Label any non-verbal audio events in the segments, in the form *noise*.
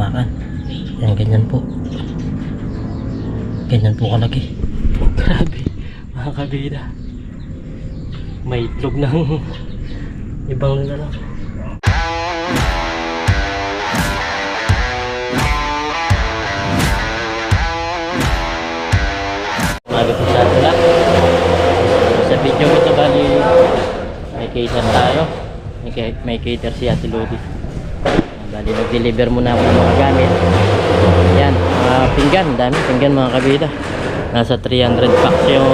hawakan. Yan, ganyan po. Ganyan po kalaki. *laughs* Grabe, mga kabida. May itlog ng ibang lalaki. Maga po sa lahat. Sa video ko ito bali may cater tayo. May, may cater si Ate Lodi. Bali nag-deliver muna ako ng mga gamit. Yan, mga pinggan. Dami pinggan mga kabida. Nasa 300 packs yung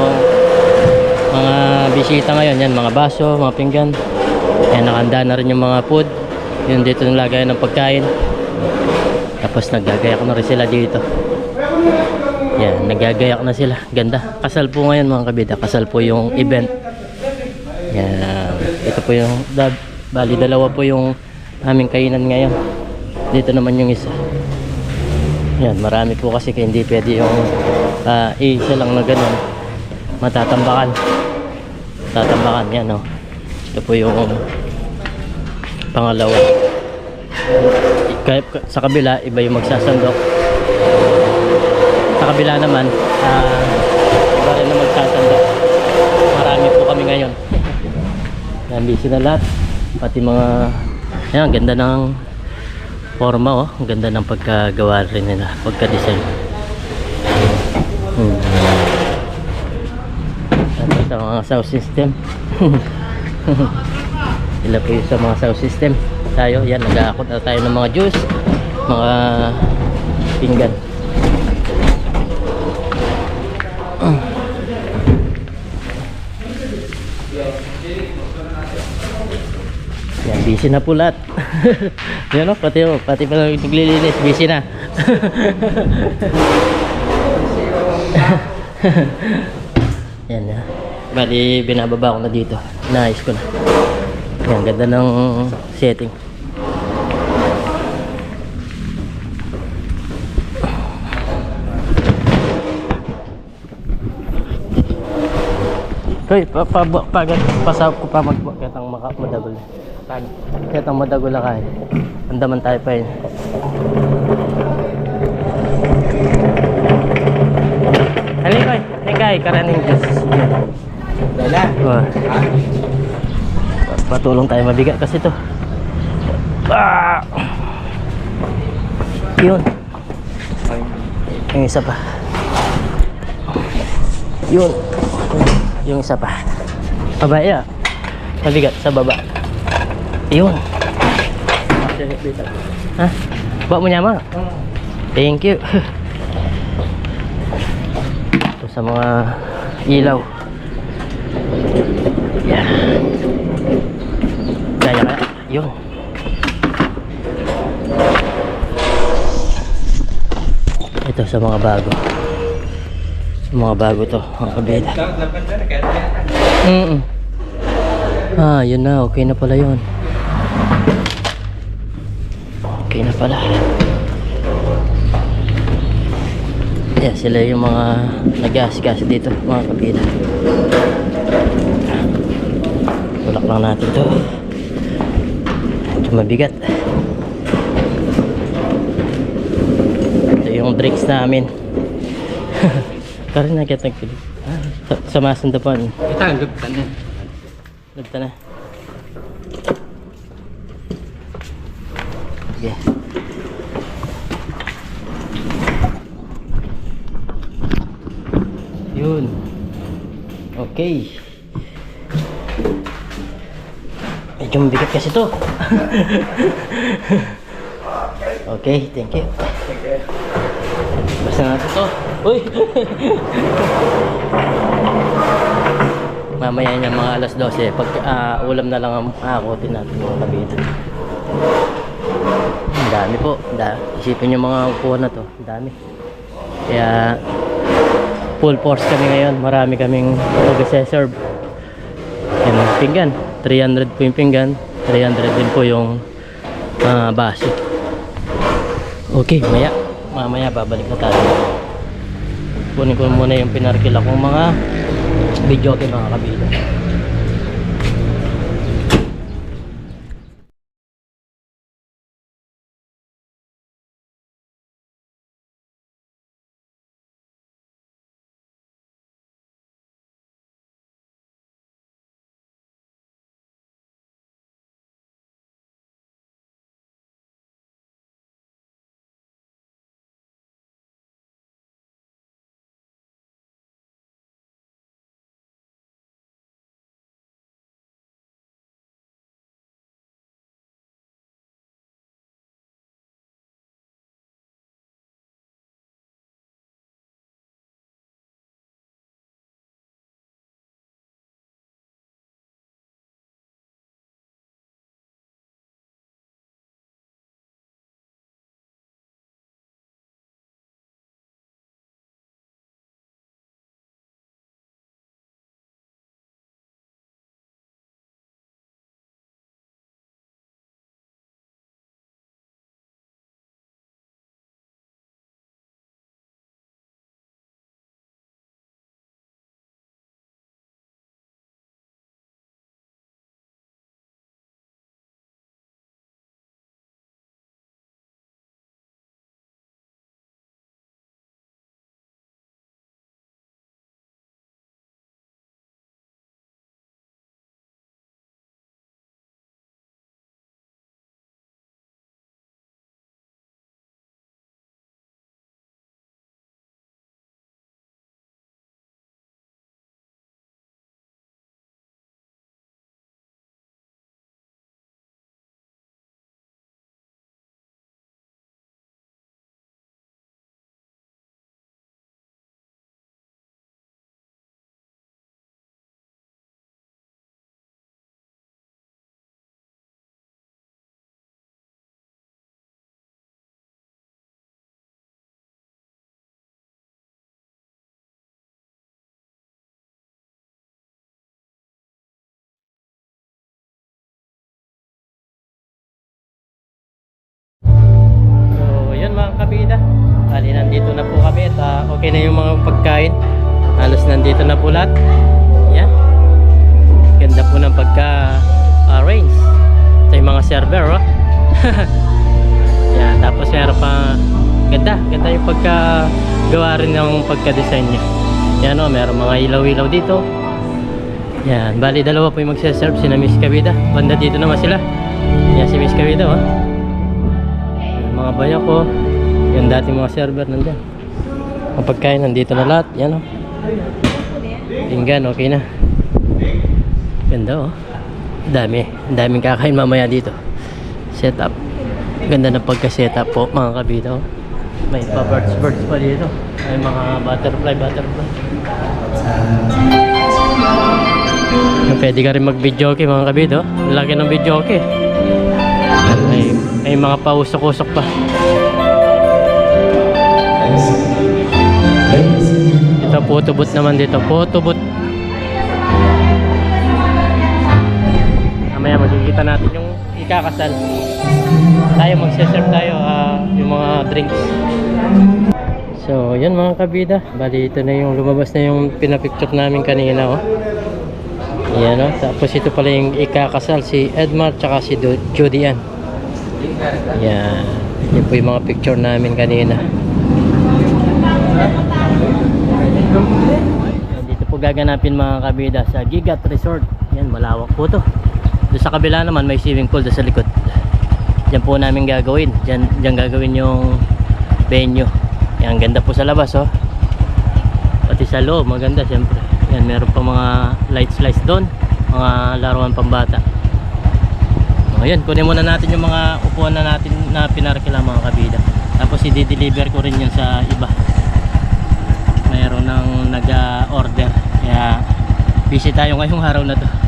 mga bisita ngayon. Yan, mga baso, mga pinggan. Yan, nakanda na rin yung mga food. Yun dito nilagay ng pagkain. Tapos naggagayak na rin sila dito. Yan, nagagayak na sila. Ganda. Kasal po ngayon mga kabida. Kasal po yung event. Yan. Ito po yung, bali dalawa po yung aming kainan ngayon. Dito naman yung isa. Yan, marami po kasi kaya hindi pwede yung ah, isa lang na ganun. Matatambakan. Tatambakan, yan o. Ito po yung pangalawa. Sa kabila, iba yung magsasandok sa kabila naman ah iba rin na magsasanda marami po kami ngayon *laughs* yan busy na lahat pati mga yan ganda ng forma oh. Ang ganda ng pagkagawa rin nila pagka-design. Hmm. Tapos sa mga sound system. *laughs* Sila po sa mga sound system. Tayo yan nag-aakot na tayo ng mga juice mga pinggan. Yan, busy na po lahat. *laughs* Yan o, pati o, pati pa lang naglilinis, busy na. *laughs* Yan na. Bali, binababa ko na dito. Naayos ko na. Yan, ganda ng setting. Hoy, pa pa pa pasawag ko pa magbuhat katang maka madagol. Paano? Katang madagol na kaya. Andaman tayo pa yun. Halika koy, halika koy, karaning Diyos. Dala. Wah. Patulong tayo mabigat kasi to. Ah! Yun. Yung isa pa. Yun. Yung isa pa. Babaya. Mabigat sa baba. Yun. Ha? Bawa mo niya ma? Thank you. *laughs* Ito sa mga ilaw. Yan. Kaya kaya. Yun. Ito sa mga bago. Sa mga bago to, mga kabida. Mm -mm. Ah, yun na. Okay na pala yun. Okay na pala. Yeah, sila yung mga nag-gas-gas dito, mga kabida. Tulak lang natin to. Ito mabigat. Ito yung drinks namin. *laughs* Karin na kita nagpilit. Ah, sa, sa masandapan. Kita ang luptan yan. Nagta na. Sige. Yun. Okay. Medyo mabigat kasi to. *laughs* okay, thank you. Basta natin to. Uy! *laughs* Mamaya niya mga alas 12, pag ah, ulam na lang ang aakotin natin mga kabita. Dami po. Da, isipin yung mga upuan na to. Dami. Kaya full force kami ngayon. Marami kaming mag-serve. Yan, pinggan. 300 po yung pinggan. 300 din po yung ah, baso. Okay, maya. Mamaya babalik na tayo. Kunin ko muna yung pinarkil akong mga video kay mga kabila. Kabida. Bali, nandito na po kami at ah, okay na yung mga pagkain. Halos nandito na po lahat. Yan. Ganda po ng pagka-arrange. Ito yung mga server, oh. *laughs* Yan, tapos meron pa ganda, ganda yung pagka-gawa rin ng pagka-design niya. Yan, oh, meron mga ilaw-ilaw dito. Yan, bali dalawa po yung magsaserve si na Miss Kabida. Banda dito naman sila. Yan si Miss Kabida, oh. Mga bayak ko. Yan dati mga server nandyan. Ang pagkain nandito na lahat. Yan, oh. Pinggan, okay na. Ganda, oh. Dami. Daming kakain mamaya dito. Setup. Ganda ng pagka-setup po, mga kabida, oh. May pa birds pa dito. May mga butterfly butterfly. Pwede ka rin mag-video okay mga kabida, oh. Laki ng video okay. May, may mga pausok-usok pa. Photo booth naman dito. Photo booth. Mamaya makikita natin yung ikakasal. Tayo magse-serve tayo ah, yung mga drinks. So, yun mga kabida. Bali, ito na yung lumabas na yung pinapicture namin kanina. Oh. Yan oh. Tapos ito pala yung ikakasal si Edmar tsaka si Do- Judy Ann. Yan. Yan po yung mga picture namin kanina. Yan, Dito po gaganapin mga kabida sa Gigat Resort. Yan, malawak po to. Doon sa kabila naman may swimming pool doon sa likod. Diyan po namin gagawin. Diyan, diyan gagawin yung venue. Yan, ganda po sa labas oh. Pati sa loob, maganda siyempre. Yan, meron pa mga lights lights doon. Mga laruan pambata. O yan, kunin muna natin yung mga upuan na natin na pinarkila mga kabida. Tapos i-deliver ko rin yun sa iba. Mayroon nang nag-order. Kaya busy tayo ngayong araw na to.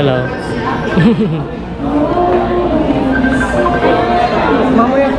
Hello. *laughs* Mamaya.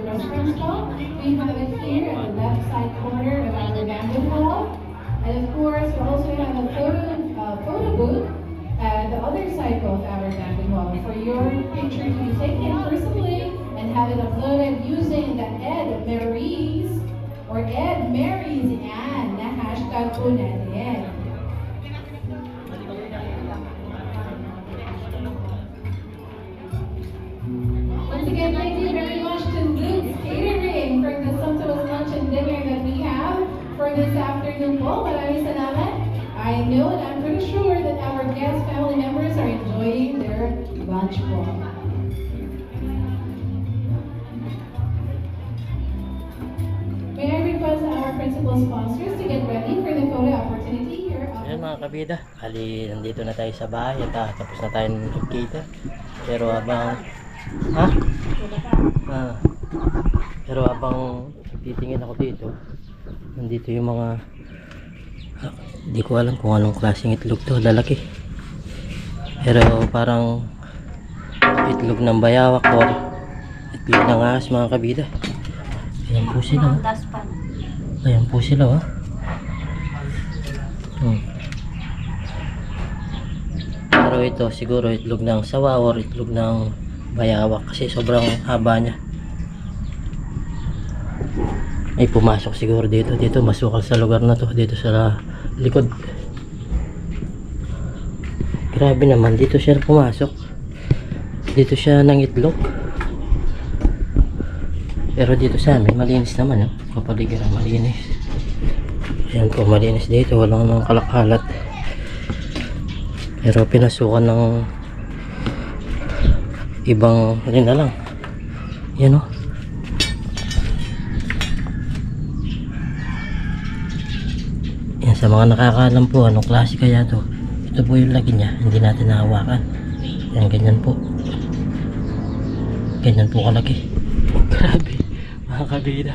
representative, we have nandito na tayo sa bahay at ah, tapos na tayo nagkita. Pero habang, ha? Ah, pero habang titingin ako dito, nandito yung mga, ah, hindi ko alam kung anong klaseng itlog to, lalaki. Pero parang itlog ng bayawak or itlog ng ahas mga kabida. Ayan po sila. oh. Ayan po sila oh. Hmm. Ito siguro itlog ng sawa or itlog ng bayawak kasi sobrang haba niya. Ay pumasok siguro dito. Dito masukal sa lugar na to. Dito sa likod. Grabe naman. Dito siya pumasok. Dito siya ng itlog. Pero dito sa amin malinis naman. No? Kapaligiran malinis. Ayan po malinis dito. Walang mga kalakalat. Pero pinasukan ng ibang ano na lang. Yan o. Yan sa mga nakakaalam po anong klase kaya to. Ito po yung lagi niya. Hindi natin nahawakan. Yan ganyan po. Ganyan po kalaki. *laughs* Grabe. Mga kabida.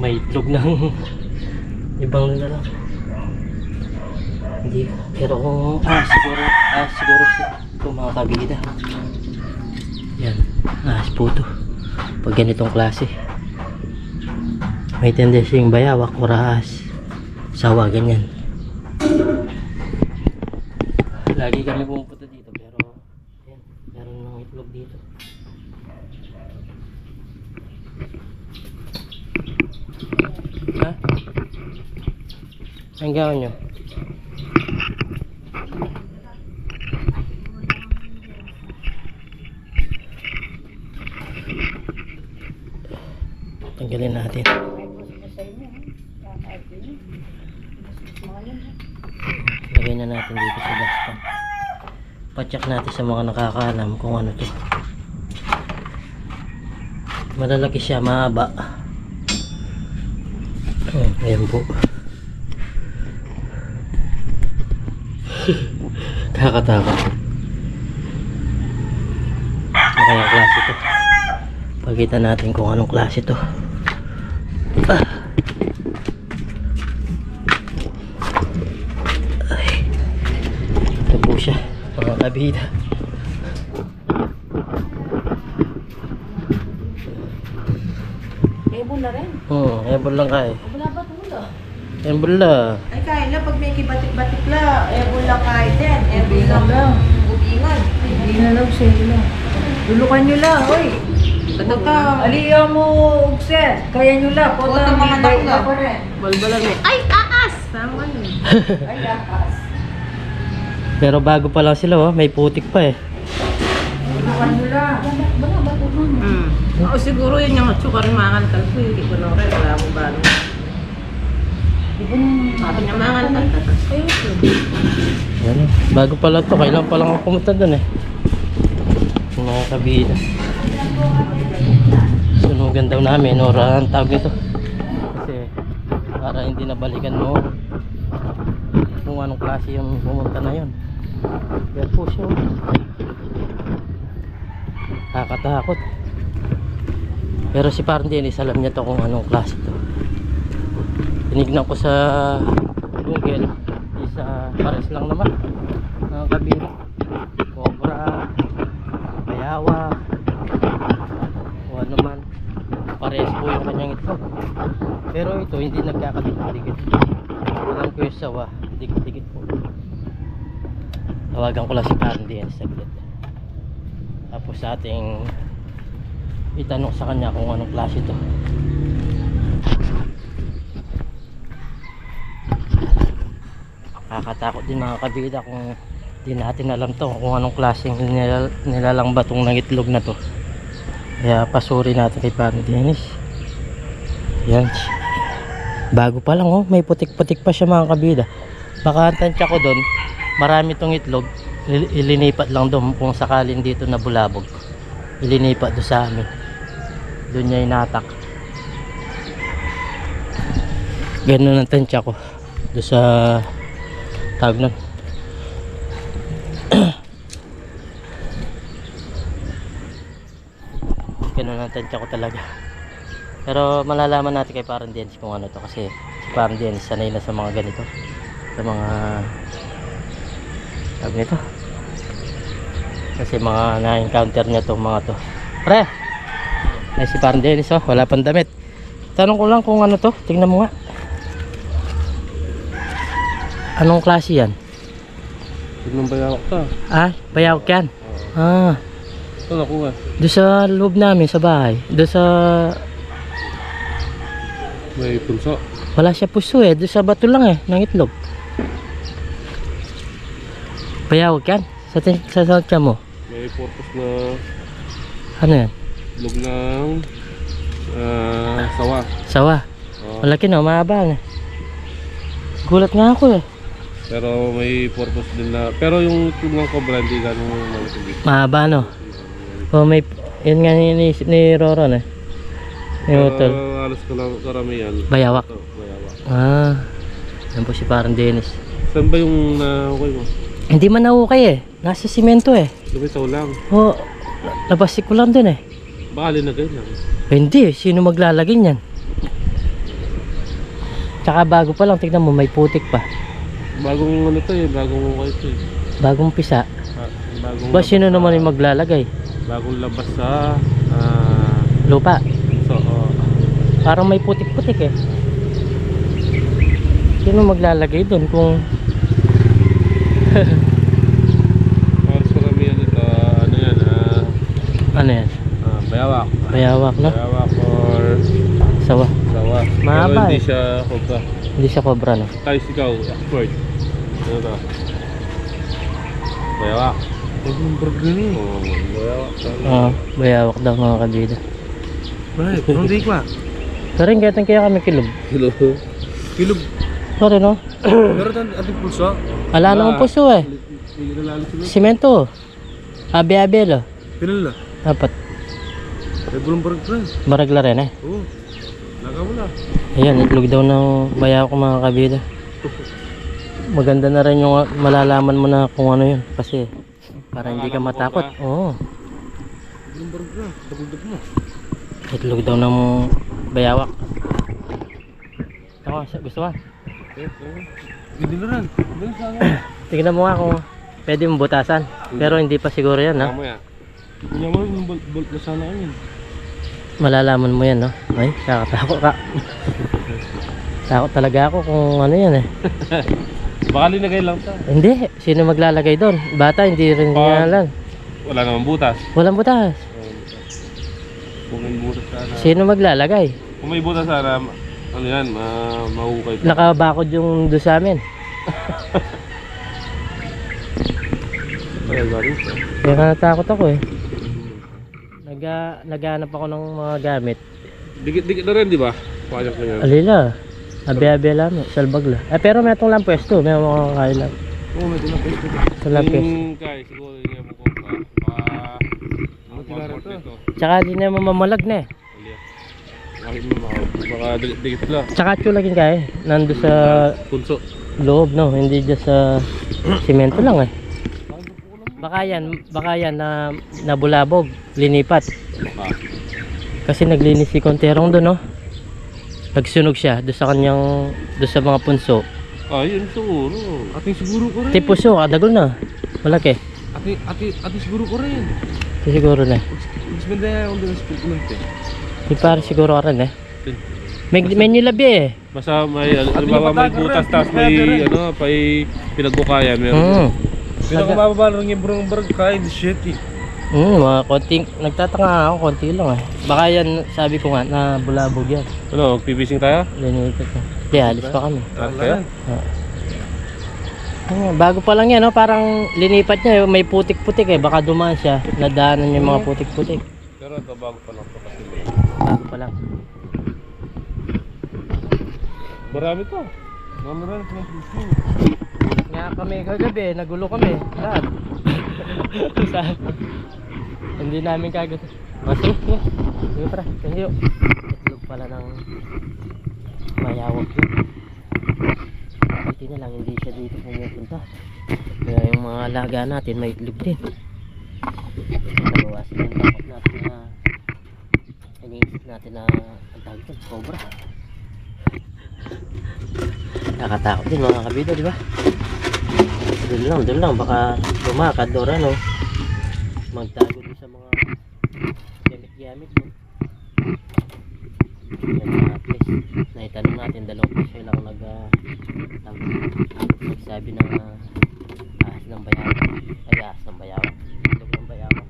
May itlog ng *laughs* ibang na lang. Hindi. Pero kung, ah, siguro, ah, siguro si, kung mga kabida. Yan. Ahas po to. Pag ganitong klase. May tendency yung bayawak o ahas. Sawa, ganyan. Lagi kami pumunta dito pero yan, meron ng itlog dito. Ha? Ang gawin nyo? Tanggalin natin. Lagay na natin dito sa dustpan. Pacheck natin sa mga nakakaalam kung ano to. Malalaki siya, mahaba. Oh, ayan po. *laughs* Kakatakot. Ano kaya klase to? Pagkita natin kung anong klase to. Ay. Ito po siya, mga kabida. Ebo na rin. Hmm, ebol lang kay. Wala ba tulo? Ebol lang. Ay, kaya na pag may kibatik-batik la, ebo lang kahit din. Ebo lang. Ubingan. Hindi na lang sila. Dulukan nyo lang, oy. Baka, Aliya mo, Ugsen. Kaya nyo lang. Puta Puta mga mga takla. pa rin. Balbalan eh. Ay, lakas. *laughs* Pero bago pa lang sila, oh. may putik pa eh. Dulukan nyo lang. Hmm. Oo, siguro yun yung matsukar mangan talpo. Hindi ko na rin. Wala akong balo. Sabi niya mangan talpo. Yan eh. Bago pa lang to, kailan pa lang ako pumunta dun eh. Yung mga Sunugan daw namin, or ang tawag nito. Kasi para hindi nabalikan mo kung anong klase yung pumunta na yun. Yan po siya. Nakakatakot. Pero si Parang Dennis, alam niya to kung anong klase to. Tinignan ko sa Google, isa pares lang naman. Mga kabila. Cobra, bayawa, naman parehas po yung kanyang itlog hindi nagkakadikit-dikit alam ko yung sawa dikit-dikit po tawagan ko lang si Candy yan saglit tapos sa ating itanong sa kanya kung anong klase ito Nakakatakot din mga kabida kung di natin alam to kung anong klaseng nilal nilalang batong ng itlog na to. Kaya pasuri natin kay Paano Dennis. Yan. Bago pa lang oh, may putik-putik pa siya mga kabida. Baka tansya ko doon, marami tong itlog, il- ilinipat lang doon kung sakalin dito na bulabog. Ilinipat doon sa amin. Doon niya inatak. Ganun ang tansya ko. Doon sa tawag nun. *clears throat* Ganun ang tansya ko talaga. Pero malalaman natin kay Parang Dennis kung ano to kasi si Parang Dennis sanay na sa mga ganito. Sa mga tawag nito. Kasi mga na-encounter niya tong mga to. Pre! Ay si Parang Dennis oh, wala pang damit. Tanong ko lang kung ano to, tingnan mo nga. Anong klase yan? Tignan ba yan ka? Ah, bayawak yan. Ah, Ito nakuha. doon sa loob namin sa bahay. Doon sa May punso. wala siya puso eh. Doon sa bato lang eh ng itlog. Bayawak yan. Sa sa sa mo. May purpose na Ano yan? log ng ah, sawa. Sawa. Oh, Malaki na, mahaba na. Gulat nga ako eh. pero may purpose din na pero yung itlog ng cobra hindi ganun malaki. Mahaba no. Oh, may yun nga iniisip ni Roron eh. Ni Pero Utol. Halos ko lang karamihan. Bayawak. Ito, bayawak. Ah. Yan po si parang Dennis. Saan ba yung na-okay mo? Hindi man naukay eh. Nasa simento eh. Lumitaw lang. Oh, nabasik ko lang dun eh. Baka linagay lang. Hindi, sino maglalagay niyan? Tsaka bago pa lang, tignan mo, may putik pa. Bagong ano to eh, bagong okay to eh. Bagong pisa. Ah, Bagong Ba, sino naman yung maglalagay? Bagong labas sa ah, Lupa. Parang may putik-putik eh. Sino maglalagay doon kung... *laughs* halos karamihan ito, ano yan, ah, Ano yan? ah, bayawak. Bayawak, no? Bayawak or Sawa. sawa. Mahaba Pero hindi eh. siya kobra. Hindi siya cobra, no? Tayo ikaw, expert. Ano to? Bayawak. Ang burger ni. Oh, bayawak. Oo, bayawak daw mga kabida. Bakit? Anong di ka? Pero yung gatang kaya kami kilog. Kilo. Kilo. Sorry, no? Pero tan ating pulso. Ala namang puso eh. Simento. Abi-abi, lo. Pinala. Dapat. May bulong burger. Maragla rin eh. Oo. Naka mo na. Ayan, itlog daw ng bayawak mga kabida. *laughs* Maganda na rin yung malalaman mo na kung ano yun. Kasi para hindi ka matakot. Oo. Bulong burger. Dagdag mo. Itlog daw ng bayawak. Ako, gusto mo? Eh. Hindi na rin. Tingnan mo nga kung pwede mong butasan. Pero hindi pa siguro yan, ha? Mamaya. Hindi mo yung bolt, na sana yun. Malalaman mo yan, no? Ay, kakatakot ka. Takot talaga ako kung ano yan, eh. *laughs* Baka linagay lang ta. Hindi, sino maglalagay doon? Bata, hindi rin Ah. niya alam. Wala namang butas. Walang butas. Butas sana. Sino maglalagay? Kung may butas sana, ano yan, ma mahukay pa. Nakabakod yung doon sa amin. Kaya nga natakot ako, eh. Naga, naghanap ako ng mga gamit. Dikit-dikit na rin, di ba? Payag na yan. Alila, abi-abi lang, salbag lang. Eh, pero may itong lang pwesto, may mga kakain lang. Oo, may tinapay ko. Ito lang pwesto. Yung kaya, siguro yun yung mukha passport nito. Tsaka di na mamalag na eh. Baka dikit lang. Tsaka tsulagin ka eh. Nando sa Punso. loob no, hindi dyan sa simento lang eh. Baka yan, baka yan na nabulabog, linipat. Ah. Kasi naglinis si Conterong doon no. Nagsunog siya doon sa kanyang doon sa mga punso. Ah, yun siguro. Ating siguro ko rin. Ti puso, kadagol na. Malaki. Ating, ating, ating siguro ko rin. Ito siguro na. Mas banda yan ako doon sa pagpunod eh. Di pare siguro ka rin eh. May, may nilabi eh. Basta may, ano, halimbawa may butas, tapos may, ano, may pinagbukayan, meron. Hmm. Pinakamababa lang yung brong brong kahit shit eh. Hmm, mga konting, nagtataka ako, konti lang eh. Baka yan, sabi ko nga, na bulabog yan. Ano, magpibising tayo? Linipat na. Kaya alis pa kami. Tara kaya? Ah, bago pa lang yan, no? parang linipat niya, may putik-putik eh. Baka dumaan siya, nadaanan yung mga putik-putik. Pero ito bago pa lang ito kasi. Bago pa lang. Marami to. Marami ng fishing. Nga kami kagabi, nagulo kami, lahat. *laughs* Sa, hindi namin kagad. O sige, sige. Sige pra, sige. Itlog pala ng mayawag yun. Buti na lang, hindi siya dito pumupunta. Kaya yung mga alaga natin, may itlog din. Nabawasan yung takot natin na iniisip natin na ang tawag ito, cobra. Nakatakot din mga kabida, di ba? Doon lang, doon lang. Baka lumakad or ano. Magtago din sa mga gamit-gamit mo. Yan mga place. Naitanong natin, dalawang piso lang nag, uh, nagsabi ng uh, ahas ng bayawa. Ay, ahas ng bayawa. Ilog ng bayawa.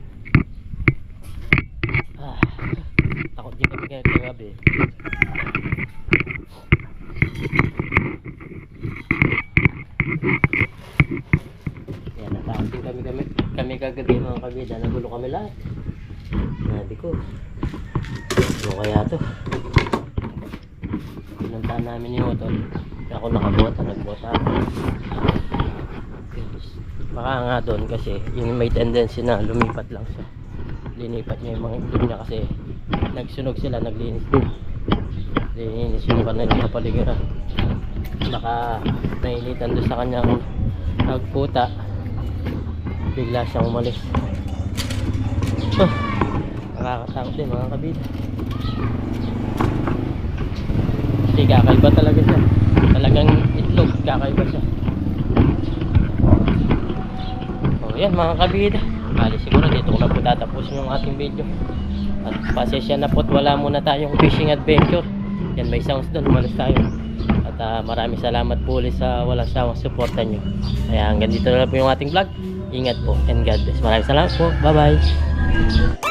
Ah, takot din kami kaya kagabi. Yan, natakot din kami kami, kami kagabi mga kabida. Nagulo kami lahat. Sabi ko, ano kaya to? Pinuntahan namin yung hotel. Ako nakabota, nagbota. Baka nga doon kasi yung may tendency na lumipat lang siya. Linipat niya yung mga itlog niya kasi nagsunog sila, naglinis din. Linis yung kanilang kapaligiran. Baka nainitan doon sa kanyang nagputa. Bigla siyang umalis. Oh, nakakatakot din mga kabida. Kasi kakaiba talaga siya. Talagang itlog, kakaiba siya. Oh, yan mga kabida. Bali siguro dito ko na po tatapusin yung ating video. At pasensya na po't wala muna tayong fishing adventure. Yan may sounds doon, umalis tayo. At ah, maraming salamat po ulit sa walang sawang suporta nyo. Kaya hanggang dito na lang po yung ating vlog. Ingat po and God bless. Maraming salamat po. Bye bye.